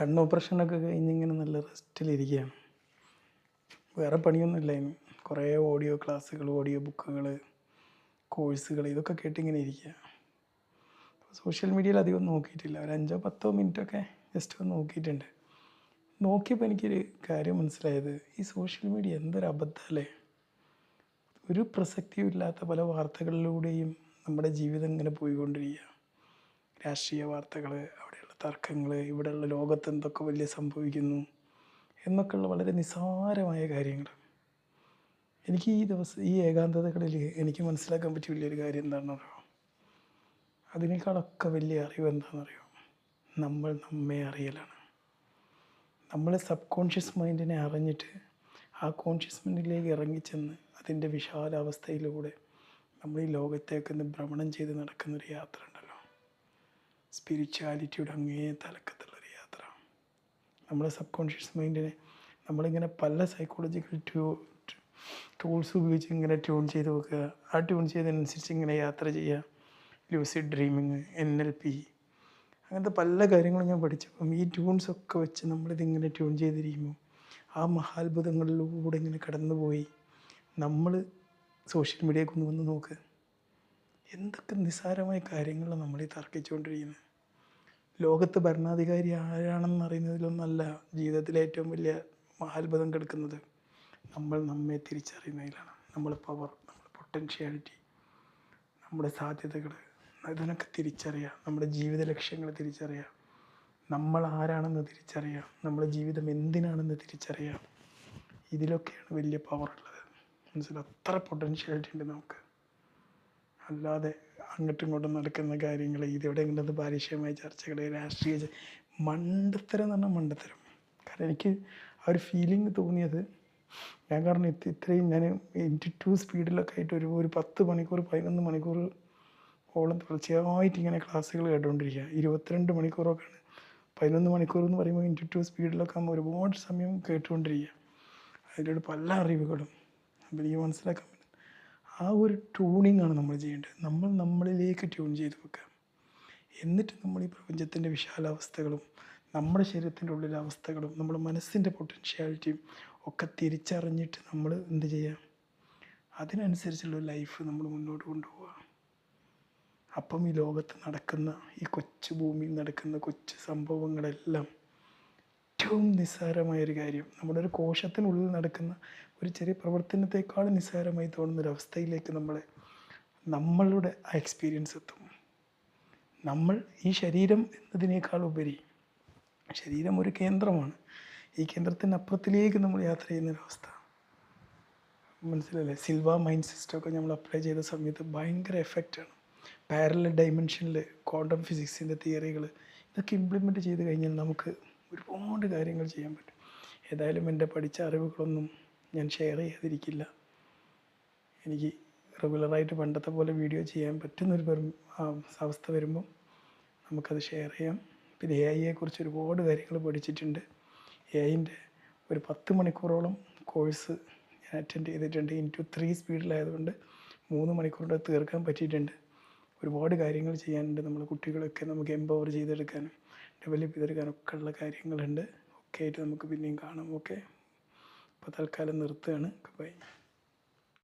കണ്ണ് ഓപ്പറേഷനൊക്കെ കഴിഞ്ഞ് ഇങ്ങനെ നല്ല റെസ്റ്റിലിരിക്കുകയാണ് വേറെ പണിയൊന്നുമില്ല ഇനി. കുറേ ഓഡിയോ ക്ലാസ്സുകൾ ഓഡിയോ ബുക്കുകൾ കോഴ്സുകൾ ഇതൊക്കെ കേട്ടിങ്ങനെ ഇരിക്കുക. സോഷ്യൽ മീഡിയയിൽ അധികം നോക്കിയിട്ടില്ല. ഒരു അഞ്ചോ പത്തോ മിനിറ്റൊക്കെ ജസ്റ്റ് ഒന്ന് നോക്കിയിട്ടുണ്ട്. നോക്കിയപ്പോൾ എനിക്കൊരു കാര്യം മനസ്സിലായത്. ഈ സോഷ്യൽ മീഡിയ എന്തൊരു അബദ്ധമല്ലേ ഒരു പ്രസക്തിയും ഇല്ലാത്ത പല വാർത്തകളിലൂടെയും നമ്മുടെ ജീവിതം ഇങ്ങനെ പോയിക്കൊണ്ടിരിക്കുക. രാഷ്ട്രീയ വാർത്തകൾ തർക്കങ്ങൾ ഇവിടെയുള്ള ലോകത്ത് എന്തൊക്കെ വലിയ സംഭവിക്കുന്നു എന്നൊക്കെയുള്ള വളരെ നിസ്സാരമായ കാര്യങ്ങൾ എനിക്ക് ഈ ദിവസം ഈ ഏകാന്തതകളിൽ എനിക്ക് മനസ്സിലാക്കാൻ പറ്റിയ വലിയൊരു കാര്യം എന്താണെന്ന് അറിയോ അതിനേക്കാളൊക്കെ വലിയ അറിവ് എന്താണെന്നറിയോ? നമ്മൾ നമ്മെ അറിയലാണ്. നമ്മൾ സബ് കോൺഷ്യസ് മൈൻഡിനെ അറിഞ്ഞിട്ട് ആ കോൺഷ്യസ് മൈൻഡിലേക്ക് ഇറങ്ങിച്ചെന്ന് അതിന്റെ വിശാലാവസ്ഥയിലൂടെ നമ്മൾ ഈ ലോകത്തേക്ക് ഭ്രമണം ചെയ്ത് നടക്കുന്നൊരു യാത്ര സ്പിരിച്വാലിറ്റിയുടെ അങ്ങേ തലക്കത്തുള്ളൊരു യാത്ര. നമ്മളെ സബ് കോൺഷ്യസ് മൈൻഡിനെ നമ്മളിങ്ങനെ പല സൈക്കോളജിക്കൽ ട്യൂ ടൂൾസ് ഉപയോഗിച്ച് ഇങ്ങനെ ട്യൂൺ ചെയ്ത് വെക്കുക. ആ ട്യൂൺ ചെയ്തതിനനുസരിച്ച് ഇങ്ങനെ യാത്ര ചെയ്യുക. Lucid dreaming N L P അങ്ങനത്തെ പല കാര്യങ്ങളും ഞാൻ പഠിച്ചപ്പം ഈ ട്യൂൺസ് ഒക്കെ വെച്ച് നമ്മളിതിങ്ങനെ ട്യൂൺ ചെയ്തിരിക്കുമ്പോൾ ആ മഹാത്ഭുതങ്ങളിലൂടെ ഇങ്ങനെ കടന്നുപോയി. നമ്മൾ സോഷ്യൽ മീഡിയയ്ക്ക് ഒന്ന് വന്ന് നോക്ക്. എന്തൊക്കെ നിസ്സാരമായ കാര്യങ്ങളാണ് നമ്മൾ ഈ തർക്കിച്ചുകൊണ്ടിരിക്കുന്നത്? ലോകത്ത് ഭരണാധികാരി ആരാണെന്ന് അറിയുന്നതിലൊന്നല്ല ജീവിതത്തിലെ ഏറ്റവും വലിയ മഹാത്ഭുതം കിടക്കുന്നത്. നമ്മൾ നമ്മെ തിരിച്ചറിയുന്നതിലാണ്. നമ്മുടെ പവർ നമ്മുടെ പൊട്ടൻഷ്യാലിറ്റി നമ്മുടെ സാധ്യതകൾ ഇതിനൊക്കെ തിരിച്ചറിയാം നമ്മുടെ ജീവിത ലക്ഷ്യങ്ങൾ തിരിച്ചറിയാം നമ്മൾ ആരാണെന്ന് തിരിച്ചറിയാം നമ്മുടെ ജീവിതം എന്തിനാണെന്ന് തിരിച്ചറിയാം ഇതിലൊക്കെയാണ് വലിയ പവർ ഉള്ളത്. മനസ്സിൽ അത്ര പൊട്ടൻഷ്യാലിറ്റി ഉണ്ട് നമുക്ക്. അല്ലാതെ അങ്ങോട്ടും ഇങ്ങോട്ടും നടക്കുന്ന കാര്യങ്ങൾ ഇതെവിടെ ഉള്ളത് പാരിശ്യമായ ചർച്ചകൾ രാഷ്ട്രീയ മണ്ടത്തരം എന്ന് പറഞ്ഞാൽ മണ്ടത്തരം. കാരണം എനിക്ക് ആ ഒരു ഫീലിംഗ് തോന്നിയത് ഞാൻ കാരണം ഇത് ഇത്രയും ഞാൻ എന്റെ ടു സ്പീഡിലൊക്കെ ആയിട്ട് ഒരു ഒരു പത്ത് മണിക്കൂർ പതിനൊന്ന് മണിക്കൂർ ഓളം തുടർച്ചയായിട്ട് ഇങ്ങനെ ക്ലാസ്സുകൾ കേട്ടുകൊണ്ടിരിക്കുക. ഇരുപത്തിരണ്ട് മണിക്കൂറൊക്കെയാണ് പതിനൊന്ന് മണിക്കൂർ എന്ന് പറയുമ്പോൾ ഇന്റു ടു സ്പീഡിലൊക്കെ ആകുമ്പോൾ ഒരുപാട് സമയം കേട്ടുകൊണ്ടിരിക്കുക. അതിലൂടെ പല അറിവുകളും. അപ്പോൾ എനിക്ക് മനസ്സിലാക്കാൻ ആ ഒരു ട്യൂണിങ് ആണ് നമ്മൾ ചെയ്യേണ്ടത്. നമ്മൾ നമ്മളിലേക്ക് ട്യൂൺ ചെയ്ത് വെക്കുക. എന്നിട്ട് നമ്മൾ ഈ പ്രപഞ്ചത്തിന്റെ വിശാലാവസ്ഥകളും നമ്മുടെ ശരീരത്തിന്റെ ഉള്ളിലെ അവസ്ഥകളും നമ്മുടെ മനസ്സിന്റെ പൊട്ടൻഷ്യാലിറ്റിയും ഒക്കെ തിരിച്ചറിഞ്ഞിട്ട് നമ്മൾ എന്ത് ചെയ്യാം അതിനനുസരിച്ചുള്ള ലൈഫ് നമ്മൾ മുന്നോട്ട് കൊണ്ടുപോവുക. അപ്പം ഈ ലോകത്ത് നടക്കുന്ന ഈ കൊച്ചു ഭൂമിയിൽ നടക്കുന്ന കൊച്ചു സംഭവങ്ങളെല്ലാം ഏറ്റവും നിസ്സാരമായൊരു കാര്യം. നമ്മുടെ ഒരു കോശത്തിനുള്ളിൽ നടക്കുന്ന ഒരു ചെറിയ പ്രവർത്തനത്തെക്കാൾ നിസ്സാരമായി തോന്നുന്ന അവസ്ഥയിലേക്ക് നമ്മളെ നമ്മളുടെ ആ എക്സ്പീരിയൻസ് എത്തും. നമ്മൾ ഈ ശരീരം എന്നതിനേക്കാൾ ഉപരി ശരീരം ഒരു കേന്ദ്രമാണ്. ഈ കേന്ദ്രത്തിനപ്പുറത്തിലേക്ക് നമ്മൾ യാത്ര ചെയ്യുന്ന ചെയ്യുന്നൊരവസ്ഥ മനസ്സിലല്ലേ സിൽവ മൈൻഡ് സിസ്റ്റം ഒക്കെ നമ്മൾ അപ്ലൈ ചെയ്ത സമയത്ത് ഭയങ്കര എഫക്റ്റാണ് പാരലൽ ഡൈമെൻഷനിൽ ക്വാണ്ടം ഫിസിക്സിന്റെ തിയറികൾ ഇതൊക്കെ ഇംപ്ലിമെന്റ് ചെയ്ത് കഴിഞ്ഞാൽ നമുക്ക് ഒരുപാട് കാര്യങ്ങൾ ചെയ്യാൻ പറ്റും. ഏതായാലും എന്റെ പഠിച്ച അറിവുകളൊന്നും ഞാൻ ഷെയർ ചെയ്യാതിരിക്കില്ല. എനിക്ക് റെഗുലറായിട്ട് പണ്ടത്തെ പോലെ വീഡിയോ ചെയ്യാൻ പറ്റുന്നൊരു വരും അവസ്ഥ വരുമ്പം നമുക്കത് ഷെയർ ചെയ്യാം. പിന്നെ എ ഐയെക്കുറിച്ച് ഒരുപാട് കാര്യങ്ങൾ പഠിച്ചിട്ടുണ്ട്. എ ഐന്റെ ഒരു പത്ത് മണിക്കൂറോളം കോഴ്സ് ഞാൻ അറ്റൻഡ് ചെയ്തിട്ടുണ്ട്. ഇന്റു ത്രീ സ്പീഡിലായതുകൊണ്ട് മൂന്ന് മണിക്കൂറിന്റെ തീർക്കാൻ പറ്റിയിട്ടുണ്ട്. ഒരുപാട് കാര്യങ്ങൾ ചെയ്യാനുണ്ട് നമ്മൾ കുട്ടികളൊക്കെ നമുക്ക് എംപവർ ചെയ്തെടുക്കാനും. ഡെവലപ്പ് ചെയ്തെടുക്കാനൊക്കെ ഉള്ള കാര്യങ്ങളുണ്ട്. ഒക്കെ ആയിട്ട് നമുക്ക് പിന്നെയും കാണാം. ഓക്കെ? അപ്പോൾ തൽക്കാലം നിർത്തുകയാണ്. ബൈ